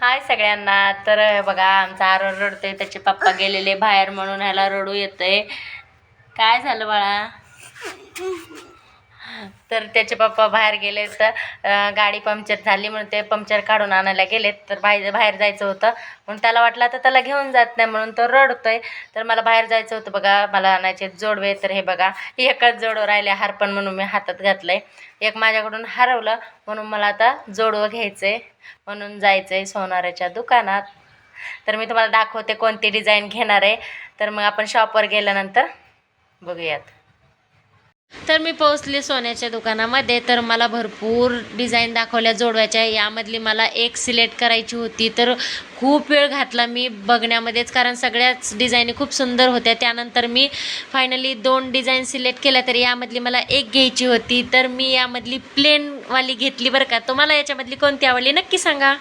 हाय सगळ्यांना. तर बघा आमचा आरो रडतोय त्याचे पप्पा गेलेले बाहेर म्हणून ह्याला रडू येतंय. काय झालं बाळा? तर त्याचे पप्पा बाहेर गेले तर गाडी पंक्चर झाली म्हणून ते पंक्चर काढून आणायला गेलेत. तर बाहेर बाहेर जायचं होतं. म्हणून त्याला वाटलं आता त्याला घेऊन जात नाही म्हणून तो रडतोय. तर मला बाहेर जायचं होतं बघा. मला आणायचे जोडवे तर हे बघा. एकच जोडवं राहिले हारपण म्हणून मी हातात घातलं आहे एक माझ्याकडून हरवलं म्हणून मला आता जोडवं घ्यायचं आहे म्हणून जायचं आहे सोनाराच्या दुकानात. तर मी तुम्हाला दाखवते कोणती डिझाईन घेणार आहे. तर मग आपण शॉपवर गेल्यानंतर बघूयात. तर मी पोहोचले सोन्याच्या दुकानामध्ये. तर मला भरपूर डिझाईन दाखवल्या जोडव्याच्या. यामधली मला एक सिलेक्ट करायची होती. तर खूप वेळ घातला मी बघण्यामध्येच. कारण सगळ्याच डिझाईनी खूप सुंदर होत्या. त्यानंतर मी फायनली दोन डिझाईन सिलेक्ट केल्या. तर यामधली मला एक घ्यायची होती. तर मी यामधली प्लेनवाली घेतली बरं का. तुम्हाला याच्यामधली कोणती आवडली? नक्की सांगा.